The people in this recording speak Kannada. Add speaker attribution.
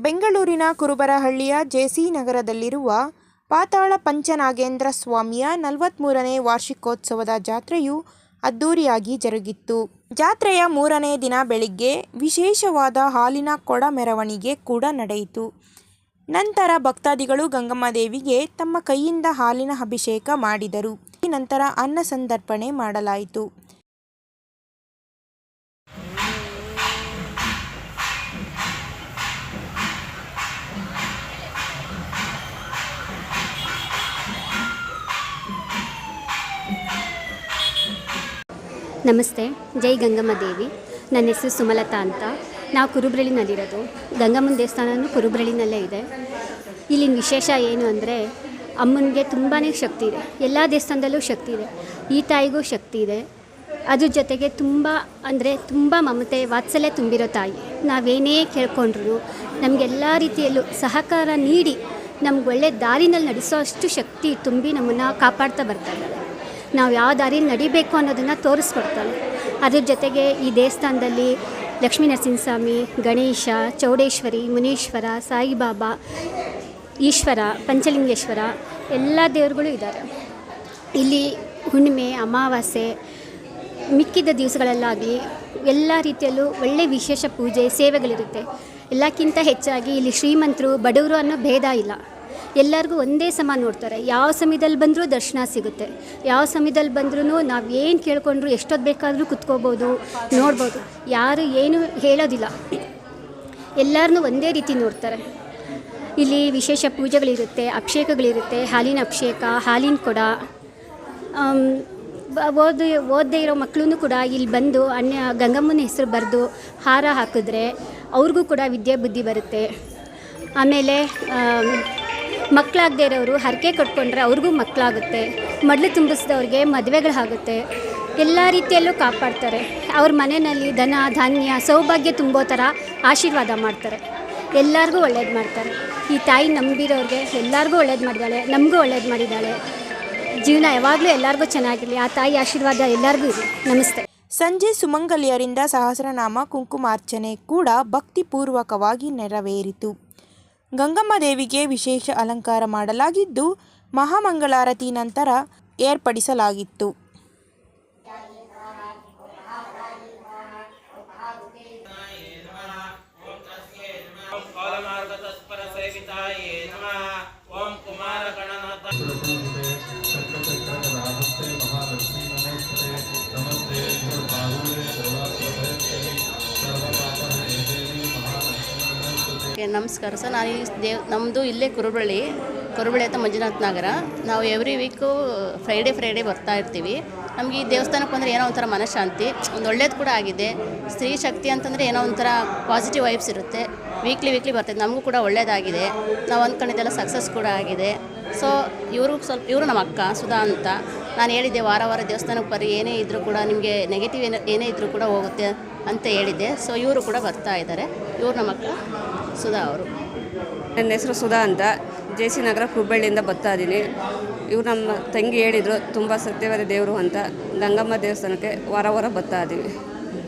Speaker 1: ಬೆಂಗಳೂರಿನ ಕುರುಬರಹಳ್ಳಿಯ ಜೆಸಿ ನಗರದಲ್ಲಿರುವ ಪಾತಾಳ ಪಂಚನಾಗೇಂದ್ರ ಸ್ವಾಮಿಯ ನಲವತ್ಮೂರನೇ ವಾರ್ಷಿಕೋತ್ಸವದ ಜಾತ್ರೆಯು ಅದ್ದೂರಿಯಾಗಿ ಜರುಗಿತ್ತು ಜಾತ್ರೆಯ ಮೂರನೇ ದಿನ ಬೆಳಿಗ್ಗೆ ವಿಶೇಷವಾದ ಹಾಲಿನ ಕೊಡ ಮೆರವಣಿಗೆ ಕೂಡ ನಡೆಯಿತು. ನಂತರ ಭಕ್ತಾದಿಗಳು ಗಂಗಮ್ಮದೇವಿಗೆ ತಮ್ಮ ಕೈಯಿಂದ ಹಾಲಿನ ಅಭಿಷೇಕ ಮಾಡಿದರು. ನಂತರ ಅನ್ನ ಸಂದರ್ಪಣೆ ಮಾಡಲಾಯಿತು.
Speaker 2: ನಮಸ್ತೆ, ಜೈ ಗಂಗಮ್ಮ ದೇವಿ. ನನ್ನ ಹೆಸರು ಸುಮಲತಾ ಅಂತ. ನಾವು ಕುರುಬ್ರಳ್ಳಿನಲ್ಲಿರೋದು. ಗಂಗಮ್ಮನ ದೇವಸ್ಥಾನವೂ ಕುರುಬ್ರಳ್ಳಿನಲ್ಲೇ ಇದೆ. ಇಲ್ಲಿನ ವಿಶೇಷ ಏನು ಅಂದರೆ, ಅಮ್ಮನಿಗೆ ತುಂಬಾ ಶಕ್ತಿ ಇದೆ. ಎಲ್ಲ ದೇವಸ್ಥಾನದಲ್ಲೂ ಶಕ್ತಿ ಇದೆ. ಈ ತಾಯಿಗೂ ಶಕ್ತಿ ಇದೆ. ಅದ್ರ ಜೊತೆಗೆ ತುಂಬ ಅಂದರೆ ತುಂಬ ಮಮತೆ, ವಾತ್ಸಲ್ಯ ತುಂಬಿರೋ ತಾಯಿ. ನಾವೇನೇ ಕೇಳ್ಕೊಂಡ್ರು ನಮಗೆಲ್ಲ ರೀತಿಯಲ್ಲೂ ಸಹಕಾರ ನೀಡಿ ನಮ್ಗೆ ಒಳ್ಳೆ ದಾರಿನಲ್ಲಿ ನಡೆಸೋ ಅಷ್ಟು ಶಕ್ತಿ ತುಂಬಿ ನಮ್ಮನ್ನು ಕಾಪಾಡ್ತಾ ಬರ್ತಾ ಇದ್ದಾಳೆ ನಾವು ಯಾವ ದಾರಿ ನಡಿಬೇಕು ಅನ್ನೋದನ್ನು ತೋರಿಸ್ಕೊಡ್ತಾರೆ ಅದ್ರ ಜೊತೆಗೆ ಈ ದೇವಸ್ಥಾನದಲ್ಲಿ ಲಕ್ಷ್ಮೀ ನರಸಿಂಹಸ್ವಾಮಿ, ಗಣೇಶ, ಚೌಡೇಶ್ವರಿ, ಮುನೀಶ್ವರ, ಸಾಯಿಬಾಬಾ, ಈಶ್ವರ, ಪಂಚಲಿಂಗೇಶ್ವರ ಎಲ್ಲ ದೇವರುಗಳು ಇದ್ದಾರೆ. ಇಲ್ಲಿ ಹುಣ್ಣಿಮೆ, ಅಮಾವಾಸ್ಯೆ ಮಿಕ್ಕಿದ ದಿವಸಗಳಲ್ಲಾಗಲಿ ಎಲ್ಲ ರೀತಿಯಲ್ಲೂ ಒಳ್ಳೆ ವಿಶೇಷ ಪೂಜೆ, ಸೇವೆಗಳಿರುತ್ತೆ. ಎಲ್ಲಕ್ಕಿಂತ ಹೆಚ್ಚಾಗಿ ಇಲ್ಲಿ ಶ್ರೀಮಂತರು, ಬಡವರು ಅನ್ನೋ ಭೇದ ಇಲ್ಲ. ಎಲ್ಲರಿಗೂ ಒಂದೇ ಸಮ ನೋಡ್ತಾರೆ. ಯಾವ ಸಮಯದಲ್ಲಿ ಬಂದರೂ ದರ್ಶನ ಸಿಗುತ್ತೆ. ಯಾವ ಸಮಯದಲ್ಲಿ ಬಂದ್ರೂ ನಾವು ಏನು ಕೇಳ್ಕೊಂಡ್ರು ಎಷ್ಟೊತ್ತು ಬೇಕಾದರೂ ಕುತ್ಕೋಬೋದು ನೋಡ್ಬೋದು. ಯಾರು ಏನು ಹೇಳೋದಿಲ್ಲ. ಎಲ್ಲರನ್ನೂ ಒಂದೇ ರೀತಿ ನೋಡ್ತಾರೆ. ಇಲ್ಲಿ ವಿಶೇಷ ಪೂಜೆಗಳಿರುತ್ತೆ ಅಭಿಷೇಕಗಳಿರುತ್ತೆ ಹಾಲಿನ ಅಭಿಷೇಕ ಹಾಲಿನ ಕೊಡ. ಓದ ಓದದೇ ಇರೋ ಮಕ್ಕಳೂ ಕೂಡ ಇಲ್ಲಿ ಬಂದು ಅನ್ಯ ಗಂಗಮ್ಮನ ಹೆಸರು ಬರೆದು ಹಾರ ಹಾಕಿದ್ರೆ ಅವ್ರಿಗೂ ಕೂಡ ವಿದ್ಯೆ ಬುದ್ಧಿ ಬರುತ್ತೆ. ಆಮೇಲೆ ಆಮ್, ಮಕ್ಕಳಾಗದೇ ಇರೋರು ಹರಕೆ ಕಟ್ಕೊಂಡ್ರೆ ಅವ್ರಿಗೂ ಮಕ್ಕಳಾಗುತ್ತೆ. ಮಡ್ಲು ತುಂಬಿಸಿದವ್ರಿಗೆ ಮದುವೆಗಳಾಗುತ್ತೆ. ಎಲ್ಲ ರೀತಿಯಲ್ಲೂ ಕಾಪಾಡ್ತಾರೆ. ಅವ್ರ ಮನೆಯಲ್ಲಿ ಧನ, ಧಾನ್ಯ, ಸೌಭಾಗ್ಯ ತುಂಬೋ ಥರ ಆಶೀರ್ವಾದ ಮಾಡ್ತಾರೆ. ಎಲ್ಲರಿಗೂ ಒಳ್ಳೇದು ಮಾಡ್ತಾರೆ. ಈ ತಾಯಿ ನಂಬಿರೋರಿಗೆ ಎಲ್ಲರಿಗೂ ಒಳ್ಳೇದು ಮಾಡಿದ್ದಾಳೆ ನಮಗೂ ಒಳ್ಳೇದು ಮಾಡಿದ್ದಾಳೆ ಜೀವನ ಯಾವಾಗಲೂ ಎಲ್ಲರಿಗೂ ಚೆನ್ನಾಗಿರಲಿ. ಆ ತಾಯಿ ಆಶೀರ್ವಾದ ಎಲ್ಲರಿಗೂ ಇರಲಿ ನಮಸ್ತೆ.
Speaker 1: ಸಂಜೆ ಸುಮಂಗಲಿಯರಿಂದ ಸಹಸ್ರನಾಮ ಕುಂಕುಮಾರ್ಚನೆ ಕೂಡ ಭಕ್ತಿಪೂರ್ವಕವಾಗಿ ನೆರವೇರಿತು. ಗಂಗಮ್ಮ ದೇವಿಗೆ ವಿಶೇಷ ಅಲಂಕಾರ ಮಾಡಲಾಗಿದ್ದು ಮಹಾಮಂಗಳಾರತಿ ನಂತರ ಏರ್ಪಡಿಸಲಾಗಿತ್ತು.
Speaker 3: ಓಕೆ, ನಮಸ್ಕಾರ. ಸರ್ ನಾನು ಈ ದೇವ್ ನಮ್ಮದು ಇಲ್ಲೇ ಕುರುಬಳ್ಳಿ ಕುರುಬಳ್ಳಿ ಅಂತ ಮಂಜುನಾಥ್ ನಗರ. ನಾವು ಎವ್ರಿ ವೀಕು ಫ್ರೈಡೇ ಫ್ರೈಡೇ ಬರ್ತಾ ಇರ್ತೀವಿ. ನಮಗೆ ಈ ದೇವಸ್ಥಾನಕ್ಕೆ ಬಂದರೆ ಏನೋ ಒಂಥರ ಮನಃಶಾಂತಿ ಒಂದು ಒಳ್ಳೇದು ಕೂಡ ಆಗಿದೆ. ಸ್ತ್ರೀ ಶಕ್ತಿ ಅಂತಂದರೆ ಏನೋ ಒಂಥರ ಪಾಸಿಟಿವ್ ವೈಬ್ಸ್ ಇರುತ್ತೆ. ವೀಕ್ಲಿ ವೀಕ್ಲಿ ಬರ್ತಿದೆ ನಮಗೂ ಕೂಡ ಒಳ್ಳೇದಾಗಿದೆ. ನಾವು ಅಂದ್ಕೊಂಡಿದ್ದೆಲ್ಲ ಸಕ್ಸಸ್ ಕೂಡ ಆಗಿದೆ. ಸೊ ಇವರು ಸ್ವಲ್ಪ ಇವರು ನಮ್ಮ ಅಕ್ಕ ಸುಧಾ ಅಂತ. ನಾನು ಹೇಳಿದ್ದೆ ವಾರ ವಾರ ದೇವಸ್ಥಾನಕ್ಕೆ ಬರೀ ಏನೇ ಇದ್ದರೂ ಕೂಡ ನಿಮಗೆ ನೆಗೆಟಿವ್ ಏನೇ ಏನೇ ಇದ್ದರೂ ಕೂಡ ಹೋಗುತ್ತೆ. ಅಂತ ಹೇಳಿದ್ದೆ. ಸೊ ಇವರು ಕೂಡ ಬರ್ತಾ ಇದ್ದಾರೆ. ಇವರು ನಮ್ಮ ಅಕ್ಕ ಸುಧಾ ಅವರು.
Speaker 4: ನನ್ನ ಹೆಸರು ಸುಧಾ ಅಂತ. ಜೆ ಸಿ ನಗರ ಹುಬ್ಬಳ್ಳಿಯಿಂದ ಬರ್ತಾ ಇದ್ದೀನಿ. ಇವರು ನಮ್ಮ ತಂಗಿ ಹೇಳಿದರು, ತುಂಬ ಸತ್ಯವಾದ ದೇವರು ಅಂತ. ಗಂಗಮ್ಮ ದೇವಸ್ಥಾನಕ್ಕೆ ವಾರ ವಾರ ಬರ್ತಾ ಇದ್ದೀವಿ.